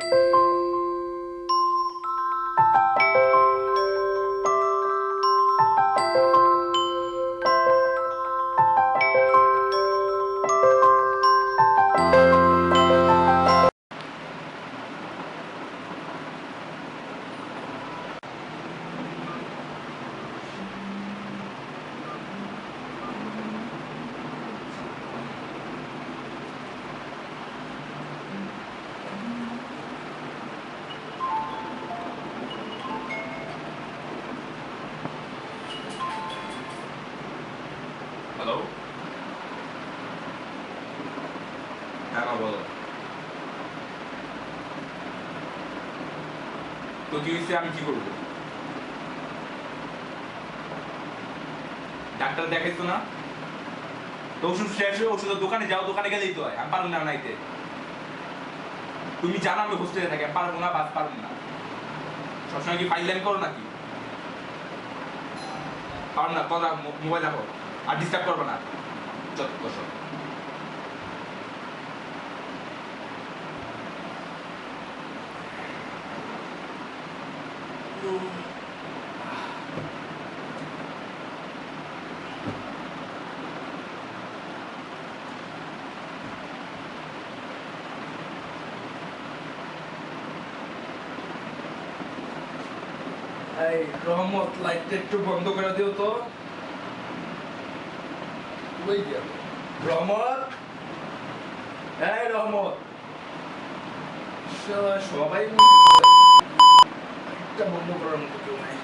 Bye. তো কি হয়েছে? আমি কি করব? ডাক্তার দেখাইছো না? তো ওষুধ শেষ হয়ে ওষুধের দোকানে যাও, দোকানে গেলেই তো হয়। আমি পারব না নাইতে তুমি জানো আমি হোস্টেলে থাকি পারব না, বাস পারব না। সবসময় কি ফাইল করো নাকি? পারো না, কথা মোবাইল দেখো আর ডিস্টার্ব করবে না। যত সব এই রহমত লাইটটা একটু বন্ধ করে দিও তো। গেল রহমত? এই রহমত। সবাই একটা বন্ধ করার মতো কেউ নাই।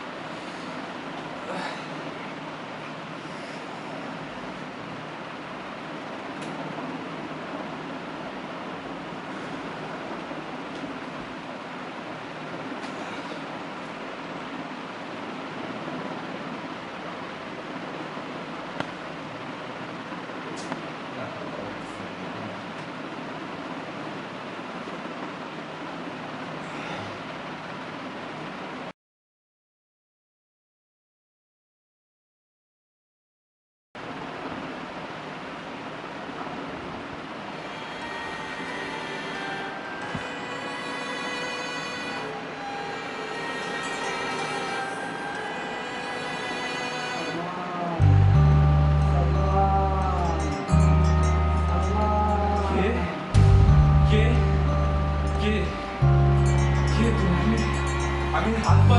আমি হাত পা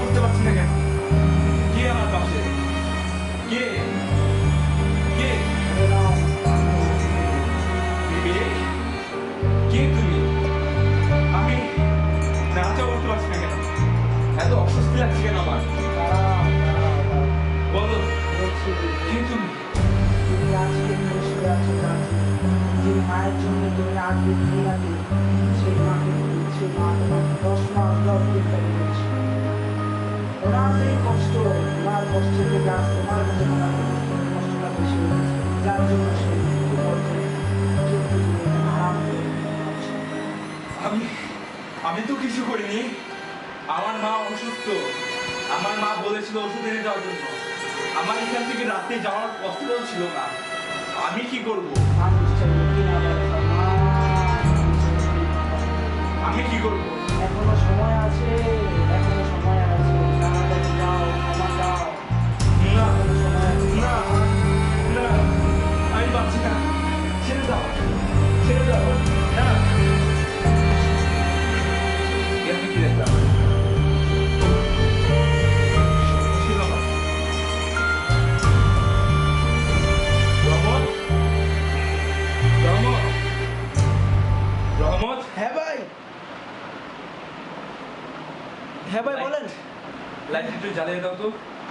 করতে পারছি না কেন? কে আমার পাশে? কে? কে? কে তুমি? আমি নাড়াচাড়া করতে পারছি না কেন? এত অস্বস্তি লাগছে কেন আমার? বলো, কে তুমি? তুমি আজকে যে মায়ের জন্য তুমি মা তোমাকে দশ কষ্ট ওনার কষ্ট থেকে। আমি আমি তো কিছু করিনি। আমার মা অসুস্থ। আমার মা বলেছিল ওষুধ এনে দেওয়ার জন্য। আমার এখান থেকে রাতে যাওয়ার পসিবল ছিল না। আমি কি করব? আমি কি করব? এখনও সময় আছে। লাইট একটু জ্বালিয়ে দাও তো।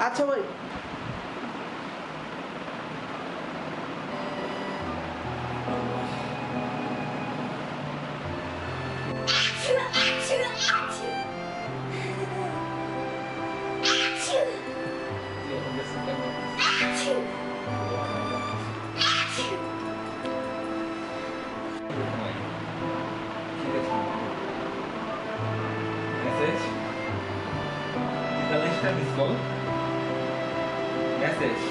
আচ্ছা ভাই। The list of call. Message.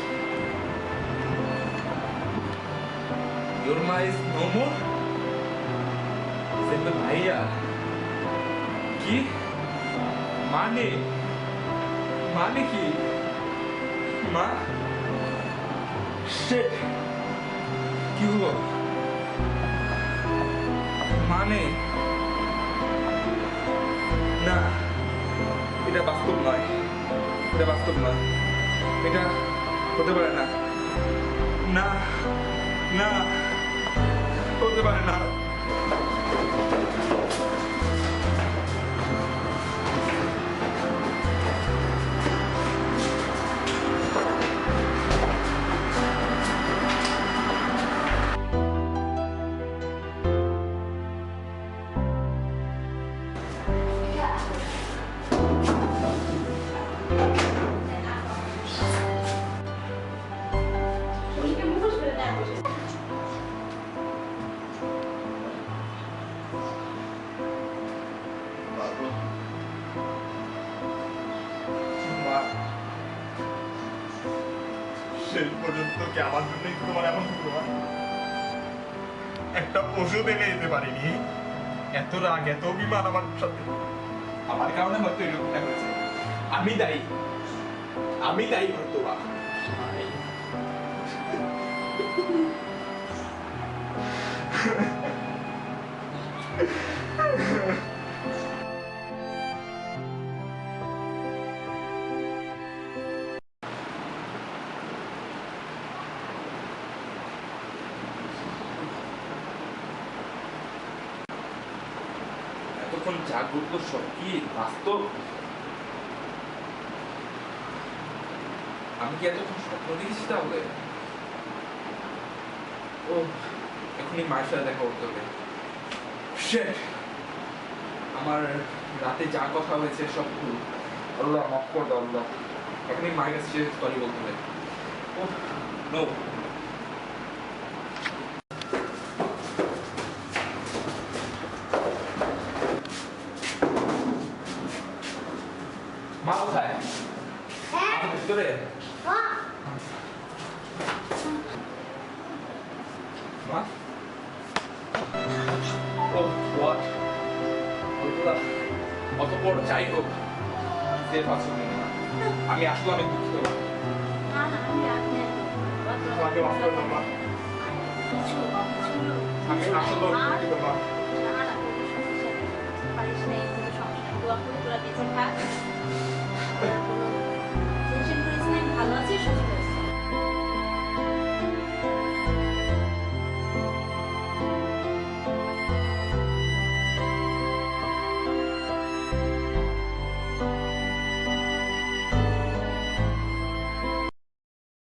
Yorma is no more. Is তো ভাইয়া কি মানে মানে কি মা Shit! কি হলো মানে না এটা বাস্তব নয় এটা বাস্তব না। এটা হতে পারে না। না না হতে পারে না। শেষ পর্যন্ত কি আমার জন্যই তোমার এমন মা? একটা ওষুধ এনে দিতে পারিনি। এত রাগ এত অভিমান আমার সাথে। আমার কারণে হয়তো এরকমটা হয়েছে। আমি দায়ী। আমি দায়ী হয়তো বা। এতক্ষণ জাগ্রত সব কি? বাস্তব? আমি কি এতক্ষণ স্বপ্ন দেখেছি তাহলে? ও, এখনই মায়ের সাথে দেখা করতে হবে! আমার রাতে যা কথা হয়েছে সব ভুল। আল্লাহ, মাফ কর আল্লাহ। এখনই মায়ের কাছে সরি বলতে হবে। Oh no What? Oh, what? অত বড় যাই হোক সে ভাষণ আমি আসলে আমি দুঃখিত মা আমাকে মাফ করে মা আমি আসলে দুঃখিত মা পারিস না এই কোনো সমস্যা দোয়া করে তোরা বেঁচে থাক